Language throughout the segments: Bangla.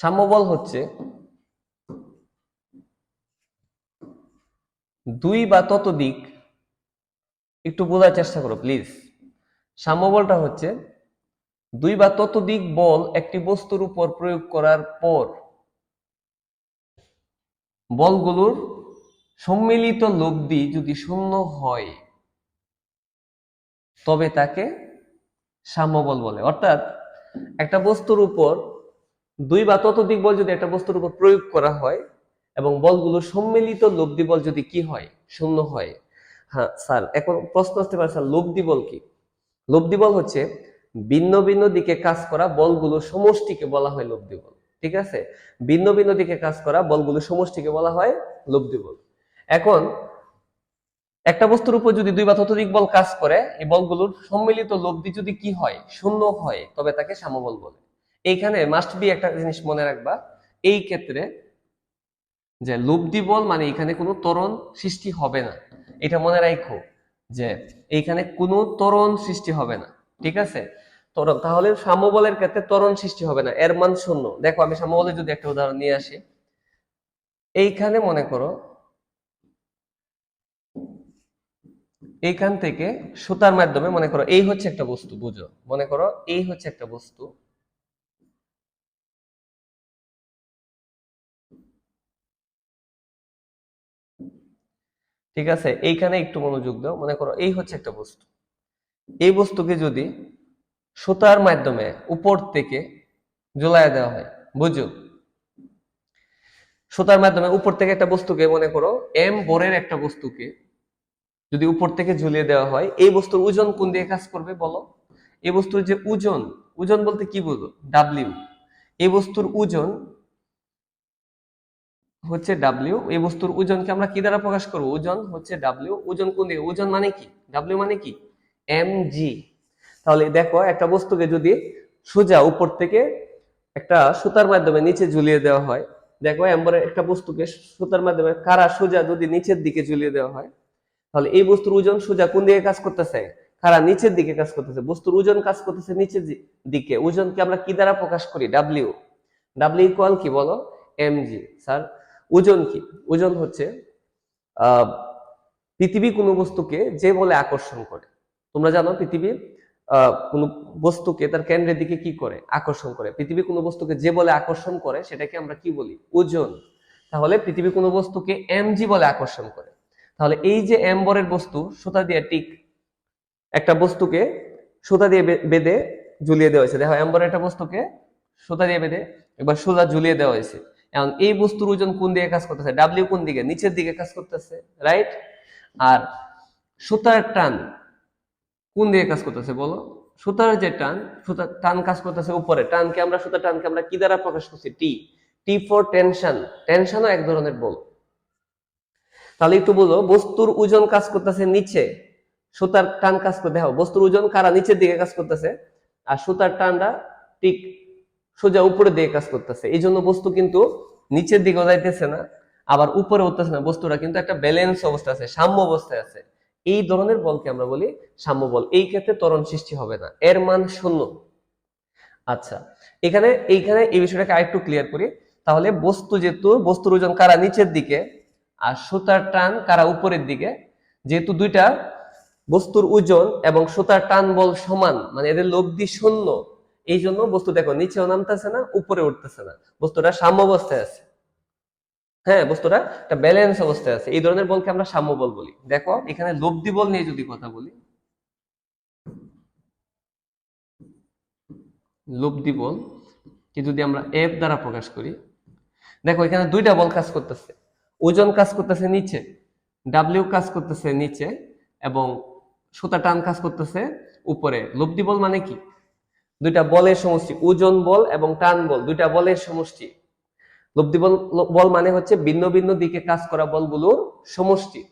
সাম্যবল হচ্ছে দুই বা ততোধিক, একটু বোঝার চেষ্টা করো প্লিজ সাম্যবলটা হচ্ছে দুই বা ততোধিক বল একটি বস্তুর উপর প্রয়োগ করার পর বলগুলোর সম্মিলিত লব্ধি যদি শূন্য হয়, তবে তাকে সাম্যবল বলে। অর্থাৎ একটা বস্তুর উপর দুই বা ততোধিক বল যদি একটা বস্তুর উপর প্রয়োগ করা হয় এবং বলগুলোর সম্মিলিত লব্ধি বল যদি কি হয়? শূন্য হয়। হ্যাঁ স্যার, এখন প্রশ্ন আসতে পারে, স্যার, লব্ধি বল কি? লব্ধি বল হচ্ছে ভিন্ন ভিন্ন দিকে কাজ করা বলগুলো সমষ্টিকে বলা হয় লব্ধি বল। ঠিক আছে? ভিন্ন ভিন্ন দিকে কাজ করা বলগুলো সমষ্টিকে বলা হয় লব্ধি বল। এখন একটা বস্তুর উপর যদি দুই বা ততোধিক বল কাজ করে, এই বলগুলোর সম্মিলিত লব্ধি যদি কি হয়? শূন্য হয়, তবে তাকে সাম্যবল বলে। এইখানে মাস্ট বি একটা জিনিস মনে রাখবা, এই ক্ষেত্রে যে লব্ধি বল মানে এখানে কোনো ত্বরণ সৃষ্টি হবে না। এটা মনে রাখো যে এইখানে কোনো ত্বরণ সৃষ্টি হবে না, ঠিক আছে? ত্বরণ, তাহলে সাম্যবলের ক্ষেত্রে ত্বরণ সৃষ্টি হবে না, এর মান শূন্য। দেখো, আমি সাম্যবলের যদি একটা উদাহরণ নিয়ে আসি, এইখানে মনে করো, এইখান থেকে সুতার মাধ্যমে মনে করো, এই হচ্ছে একটা বস্তু, বুঝো? মনে করো, এই হচ্ছে একটা বস্তু ঠিক আছে? এইখানে একটু মনোযোগ দাও। মনে করো এই হচ্ছে একটা বস্তু। এই বস্তুকে যদি সুতার মাধ্যমে উপর থেকে ঝুলাইয়া দেওয়া হয় বুঝো সুতার মাধ্যমে উপর থেকে একটা বস্তুকে মনে করো, এম বোরের একটা বস্তুকে যদি উপর থেকে ঝুলিয়ে দেওয়া হয়, এই বস্তুর ওজন কোন দিয়ে কাজ করবে বলো? এই বস্তুর যে ওজন ওজন বলতে কি বুঝো? ডাব্লিউ এই বস্তুর ওজন হচ্ছে ডাব্লিউ এই বস্তুর ওজনকে আমরা কি দ্বারা প্রকাশ করব? ওজন হচ্ছে ডাব্লিউ ওজন কোন দিকে? ওজন মানে কি? ডাব্লিউ মানে কি? এম জি তাহলে দেখো, একটা বস্তুকে যদি সোজা উপর থেকে একটা সুতার মাধ্যমে নিচে ঝুলিয়ে দেওয়া হয়, দেখো এম্বরের একটা বস্তুকে সুতার মাধ্যমে কারা সোজা যদি নিচের দিকে ঝুলিয়ে দেওয়া হয়, তাহলে এই বস্তুর ওজন সোজা কোন দিকে কাজ করতেছে? কারা নিচের দিকে কাজ করতেছে? বস্তুর ওজন কাজ করতেছে নিচের দিকে। ওজনকে আমরা কি দ্বারা প্রকাশ করি? ডাব্লিউ ডাব্লিউ ইকুয়াল কি বলো? এম জি স্যার ওজন কি? ওজন হচ্ছে পৃথিবী কোনো বস্তুকে যে বলে আকর্ষণ করে। তোমরা জানো পৃথিবী কোনো বস্তুকে তার কেন্দ্রের দিকে কি করে? আকর্ষণ করে। পৃথিবী কোনো বস্তুকে যে বলে আকর্ষণ করে, সেটাকে আমরা কি বলি? ওজন। তাহলে পৃথিবী কোনো বস্তুকে এম জি বলে আকর্ষণ করে। তাহলে এই যে এম্বরের বস্তু, সুতা দিয়ে টিক একটা বস্তুকে সুতা দিয়ে বেঁধে ঝুলিয়ে দেওয়া হয়েছে। দেখো এম্বরের একটা বস্তুকে সুতা দিয়ে বেঁধে, একবার সোজা ঝুলিয়ে দেওয়া হয়েছে। এখন এই বস্তুর ওজন কোন দিকে কাজ করতেছে? ডাব্লিউ কোন দিকে? নিচের দিকে কাজ করতেছে রাইট আর সুতার টান কোন দিকে কাজ করতেছে বলো? সুতার যে টান, সুতার টান কাজ করতেছে উপরে। টানকে আমরা, সুতার টানকে আমরা কি দ্বারা প্রকাশ করছি? টি টি ফর টেনশন টেনশনও এক ধরনের বল। তাহলে একটু বলো, বস্তুর ওজন কাজ করতেছে নিচে, সুতার টান কাজ করতে দেখো বস্তুর ওজন কারা নিচের দিকে কাজ করতেছে? আর সুতার টানটা ঠিক সোজা উপরে দিয়ে কাজ করতেছে। এই জন্য বস্তু কিন্তু নিচের দিকে যাইতেছে না, আবার উপরে উঠতেছে না। বস্তুটা কিন্তু একটা ব্যালেন্স অবস্থা আছে, সাম্য অবস্থায় আছে। এই ধরনের বলকে আমরা বলি সাম্য বল। এই ক্ষেত্রে ত্বরণ সৃষ্টি হবে না। এর মান শূন্য। আচ্ছা এখানে, এইখানে এই বিষয়টাকে আরেকটু ক্লিয়ার করি। তাহলে বস্তু যেহেতু, বস্তুর ওজন কারা নিচের দিকে আর সুতার টান কারা উপরের দিকে, যেহেতু দুইটা বস্তুর ওজন এবং সুতার টান বল সমান মানে এদের লব্ধি শূন্য এই জন্য বস্তু দেখো, নিচেও নামতেছে না, উপরে উঠতেছে না। বস্তুটা সাম্য অবস্থায় আছে। হ্যাঁ বস্তুটা একটা ব্যালেন্স অবস্থায় আছে। এই ধরনের বলকে আমরা সাম্য বল বলি। দেখো, এখানে লব্ধি বল নিয়ে যদি কথা বলি। লব্ধি বল কি যদি আমরা এফ দ্বারা প্রকাশ করি। দেখো, এখানে দুইটা বল কাজ করতেছে। ওজন কাজ করতেছে নিচে ডাব্লিউ কাজ করতেছে নিচে, এবং সুতা টান কাজ করতেছে উপরে। লব্ধি বল মানে কি? দুইটা বলের সমষ্টি, ওজন বল এবং টান বল, দুইটা বলের সমষ্টি। লব্ধি বল বল মানে হচ্ছে ভিন্ন ভিন্ন দিকে কাজ করা বলগুলোর সমষ্টি।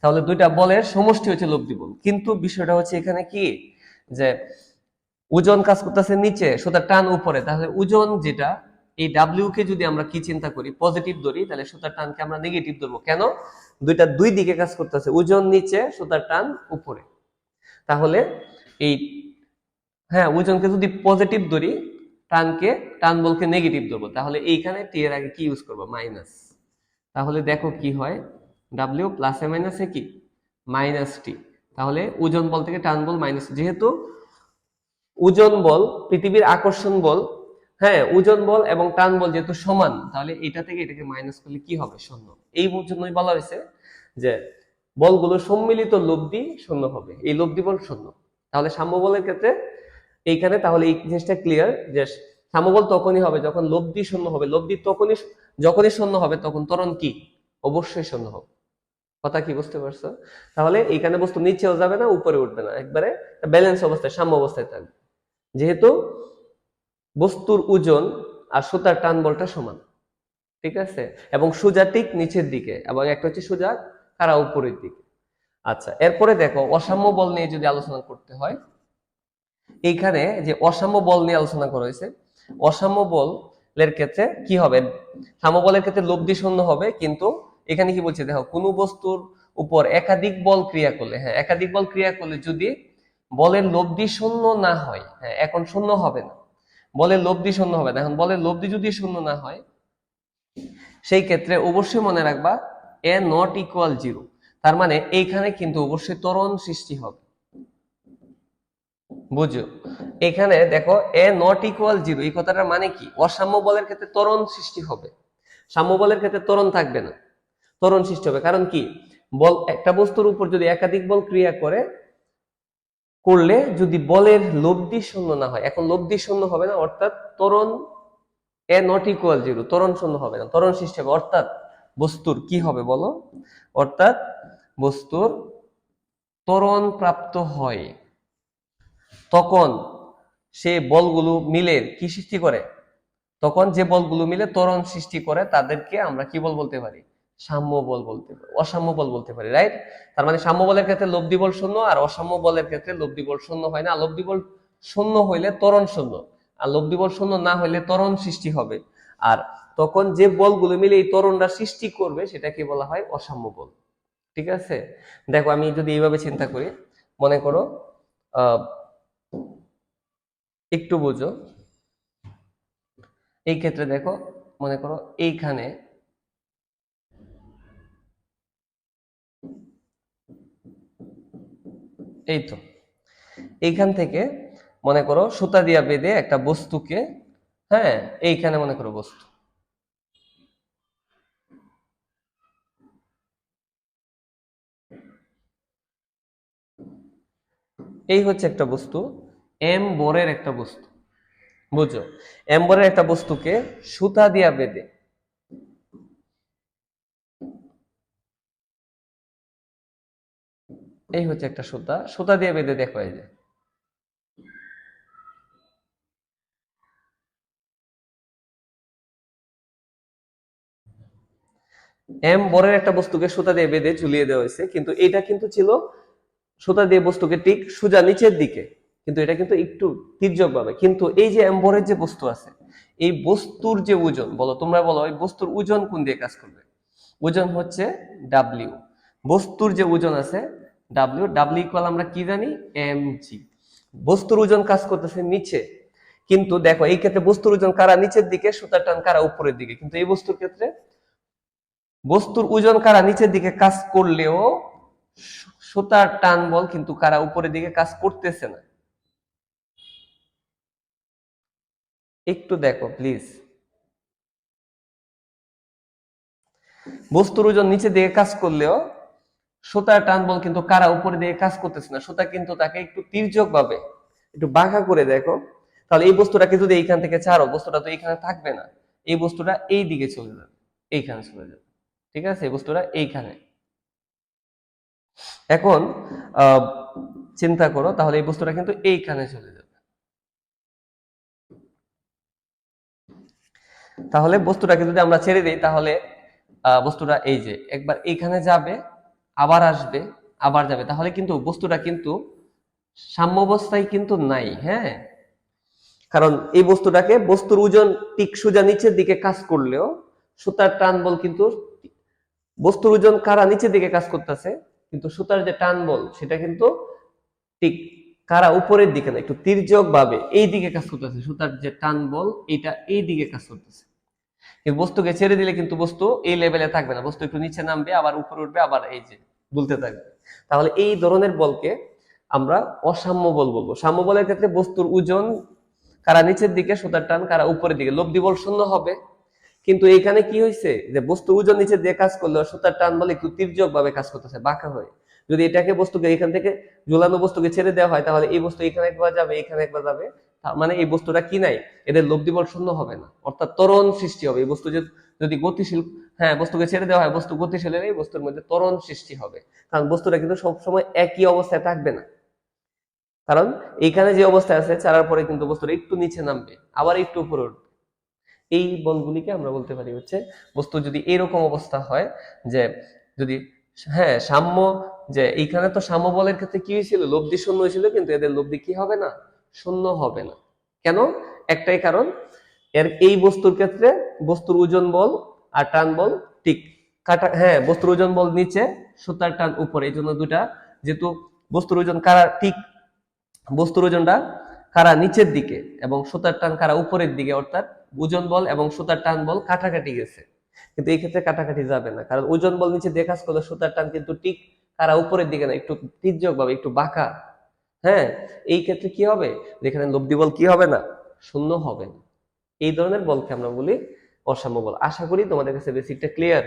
তাহলে দুইটা বলের সমষ্টি হচ্ছে লব্ধি বল। কিন্তু বিষয়টা হচ্ছে এখানে কি? যে ওজন কাজ করতেছে নিচে, সুতার টান উপরে। তাহলে ওজন যেটা, এই ডাব্লিউ কে যদি আমরা কি চিন্তা করি? পজিটিভ ধরি, তাহলে সুতার টানকে আমরা নেগেটিভ ধরবো। কেন? দুইটা দুই দিকে কাজ করতেছে। ওজন নিচে, সুতার টান উপরে। তাহলে এই হ্যাঁ ওজনকে যদি পজিটিভ ধরি, টানকে, টান বলকে নেগেটিভ ধরবো, তাহলে এইখানে টি এর আগে কি ইউজ করব? মাইনাস তাহলে দেখো কি হয় ডাব্লিউ প্লাসে মাইনাসে কি? মাইনাস টি তাহলে ওজন বল থেকে টান বল মাইনাস যেহেতু ওজন বল, পৃথিবীর আকর্ষণ বল হ্যাঁ ওজন বল এবং টান বল যেহেতু সমান, তাহলে এটা থেকে এটাকে মাইনাস করলে কি হবে? শূন্য। এই জন্যই বলা হয়েছে যে বলগুলো সম্মিলিত লব্ধি শূন্য হবে। এই লব্ধি বল শূন্য। তাহলে সাম্য বলের ক্ষেত্রে এইখানে তাহলে এই জিনিসটা ক্লিয়ার যে সাম্যবল তখনই হবে যখন লব্ধি শূন্য হবে। লব্ধি তখনই যখনই শূন্য হবে তখন ত্বরণ কি? অবশ্যই শূন্য হবে। কথা কি বুঝতে পারছ? তাহলে এইখানে বস্তু নিচেও যাবে না, উপরে উঠবে না। একবারে ব্যালেন্স অবস্থায়, সাম্য অবস্থায় থাকবে। যেহেতু বস্তুর ওজন আর সুতার টান বলটা সমান, ঠিক আছে? এবং সোজা ঠিক নিচের দিকে, এবং একটা হচ্ছে সোজা কারা উপরের দিকে। আচ্ছা এরপরে দেখো, অসাম্য বল নিয়ে যদি আলোচনা করতে হয় এইখানে যে অসাম্য বল নিয়ে আলোচনা করা হয়েছে, অসাম্য বলের ক্ষেত্রে কি হবে? সাম্য বলের ক্ষেত্রে লব্ধি শূন্য হবে, কিন্তু এখানে কি বলছে? দেখো, কোনো বস্তুর উপর একাধিক বল ক্রিয়া করলে হ্যাঁ একাধিক বল ক্রিয়া করলে যদি বলের লব্ধি শূন্য না হয় হ্যাঁ এখন শূন্য হবে না। বলের লব্ধি শূন্য হবে না। এখন বলের লব্ধি যদি শূন্য না হয়, সেই ক্ষেত্রে অবশ্যই মনে রাখবা এ নট ইকুয়াল জিরো তার মানে এইখানে কিন্তু অবশ্যই ত্বরণ সৃষ্টি হবে। বুঝো। এখানে দেখো এ নট ইকুয়াল জিরো এই কথাটার মানে কি? অসাম্য বলের ক্ষেত্রে ত্বরণ সৃষ্টি হবে। সাম্য বলের ক্ষেত্রে ত্বরণ থাকবে না। ত্বরণ সৃষ্টি হবে। কারণ কি? বল, একটা বস্তুর উপর যদি একাধিক বল ক্রিয়া করে, করলে যদি বলের লব্ধি শূন্য না হয়, এখন লব্ধি শূন্য হবে না, অর্থাৎ তরণ এ নট ইকুয়াল জিরো ত্বরণ শূন্য হবে না। ত্বরণ সৃষ্টি হবে, অর্থাৎ বস্তুর কি হবে বলো? অর্থাৎ বস্তুর ত্বরণ প্রাপ্ত হয়। তখন সে বলগুলো মিলে কি সৃষ্টি করে? তখন যে বলগুলো মিলে তরণ সৃষ্টি করে, তাদেরকে আমরা কি বল বলতে পারি? সাম্য বল বলতে পারি, অসাম্য বল বলতে পারি রাইট তার মানে সাম্য বলের ক্ষেত্রে লব্ধি বল শূন্য আর অসাম্য বলের ক্ষেত্রে লব্ধি বল শূন্য হয় না। লব্ধি বল শূন্য হইলে ত্বরণ শূন্য, আর লব্ধি বল শূন্য না হইলে ত্বরণ সৃষ্টি হবে। আর তখন যে বলগুলো মিলে এই ত্বরণটা সৃষ্টি করবে, সেটাকে বলা হয় অসাম্য বল, ঠিক আছে? দেখো, আমি যদি এইভাবে চিন্তা করি, মনে করো, আহ একটু বুঝো। এই ক্ষেত্রে দেখো, মনে করো এইখানে এই তো। এইখান থেকে মনে করো সুতা দিয়া বেঁধে একটা বস্তুকে হ্যাঁ এইখানে মনে করো বস্তু। এই হচ্ছে একটা বস্তু। এম বরের একটা বস্তু। বুঝো এম বরের একটা বস্তুকে সুতা দিয়া বেঁধে। এই হচ্ছে একটা সুতা। সুতা দিয়ে বেঁধে দেখো এই যে। এম বরের একটা বস্তুকে সুতা দিয়ে বেঁধে ঝুলিয়ে দেওয়া হয়েছে, কিন্তু এটা কিন্তু ছিল সুতা দিয়ে বস্তুকে ঠিক সোজা নিচের দিকে। কিন্তু এটা কিন্তু একটু তির্যক ভাবে কিন্তু এই যে এম্বরের যে বস্তু আছে, এই বস্তুর যে ওজন, বলো তোমরা বলো, এই বস্তুর ওজন কোন দিয়ে কাজ করবে? ওজন হচ্ছে ডাব্লিউ বস্তুর যে ওজন আছে ডাব্লিউ ডাব্লিউ ইকুয়াল আমরা কি জানি? এম জি বস্তুর ওজন কাজ করতেছে নিচে। কিন্তু দেখো, এই ক্ষেত্রে বস্তুর ওজন কারা নিচের দিকে, সুতার টান কারা উপরের দিকে। কিন্তু এই বস্তুর ক্ষেত্রে বস্তুর ওজন কারা নিচের দিকে কাজ করলেও সুতার টান বল কিন্তু কারা উপরের দিকে কাজ করতেছে না। একটু দেখো প্লিজ বস্তুর ওজন নিচে দিকে কাজ করলেও সুতার টান বল কিন্তু কারা উপরে দিকে কাজ করতেছে না, সুতা কিন্তু তাকে একটু তির্যক ভাবে একটু বাঁকা করে দেখো। তাহলে এই বস্তুটাকে যদি এইখান থেকে ছাড়ো, বস্তুটা তো এইখানে থাকবে না। এই বস্তুটা এই দিকে চলে যাবে, এইখানে চলে যাবে। ঠিক আছে? এই বস্তুটা এইখানে। এখন চিন্তা করো, তাহলে এই বস্তুটা কিন্তু এইখানে চলে যাবে। তাহলে বস্তুটাকে যদি আমরা ছেড়ে দিই, তাহলে বস্তুটা এই যে, একবার এইখানে যাবে, আবার আসবে, আবার যাবে। তাহলে কিন্তু বস্তুটা কিন্তু সাম্যাবস্থায় কিন্তু নাই হ্যাঁ? কারণ এই বস্তুটাকে বস্তুর ওজন টিক সোজা নিচের দিকে কাজ করলেও, সুতার টান বল কিন্তু, বস্তুর ওজন কারা নিচের দিকে কাজ করতেছে, কিন্তু সুতার যে টান বল, সেটা কিন্তু ঠিক কারা উপরের দিকে না, একটু তির্যক ভাবে এই দিকে কাজ করতেছে। সুতার যে টান বল, এটা এই দিকে কাজ করতেছে। বস্তুকে ছেড়ে দিলে কিন্তু বস্তু এই লেভেলে থাকবে না। বস্তু একটু নিচে নামবে, আবার উপরে উঠবে, আবার এই যে দুলতে থাকবে। তাহলে এই ধরনের বলকে আমরা অসাম্য বল বলব। সাম্য বলের ক্ষেত্রে বস্তুর ওজন, কারা নিচের দিকে সুতার টান, কারা উপরের দিকে। লব্ধি বল শূন্য হবে। কিন্তু এখানে কি হয়েছে যে বস্তু ওজন নিচে দিয়ে কাজ করলে সুতার টান বলে একটু তির্যক ভাবে কাজ করতেছে, বাঁকা হয়ে। যদি এটাকে বস্তুকে এখান থেকে ঝুলানো বস্তুকে ছেড়ে দেওয়া হয়, তাহলে এই বস্তু এখানে একবার যাবে, এখানে একবার যাবে। মানে এই বস্তুটা কি নাই? এদের লব্ধি বল শূন্য হবে না। অর্থাৎ ত্বরণ সৃষ্টি হবে। এই বস্তু যদি গতিশীল হ্যাঁ বস্তুকে ছেড়ে দেওয়া হয়, বস্তু গতিশীল এই বস্তুর মধ্যে ত্বরণ সৃষ্টি হবে। কারণ বস্তুটা কিন্তু সবসময় একই অবস্থায় থাকবে না। কারণ এইখানে যে অবস্থায় আছে ছাড়ার পরে কিন্তু বস্তুটা একটু নিচে নামবে, আবার একটু উপরে উঠবে। এই বলগুলিকে আমরা বলতে পারি হচ্ছে, বস্তু যদি এরকম অবস্থা হয় যে, যদি হ্যাঁ সাম্য, যে, এইখানে তো সাম্য বলের ক্ষেত্রে কি হয়েছিল? লব্ধি শূন্য হয়েছিল, কিন্তু এদের লব্ধি কি হবে না? শূন্য হবে না। কেন? একটাই কারণ, এর এই বস্তুর ক্ষেত্রে বস্তুর ওজন বল আর টান বল ঠিক কাটা হ্যাঁ বস্তুর ওজন বল নিচে, সুতার টান উপরে, এই জন্য দুটা যেহেতু বস্তুর ওজন কারা, ঠিক বস্তুর ওজনটা কারা নিচের দিকে এবং সুতার টান কারা উপরের দিকে, অর্থাৎ ওজন বল এবং সুতার টান বল কাটাকাটি গেছে। কিন্তু এই ক্ষেত্রে কাটাকাটি যাবে না, কারণ ওজন বল নিচে কাজ করলে সুতার টান কিন্তু ঠিক কারা উপরের দিকে না, একটু তির্যক ভাবে একটু বাঁকা হ্যাঁ এই ক্ষেত্রে কি হবে? যেখানে লব্ধি বল কি হবে না? শূন্য হবে না। এই ধরনের বলকে আমরা বলি অসাম্য বল। আশা করি তোমাদের কাছে বেসিকটা ক্লিয়ার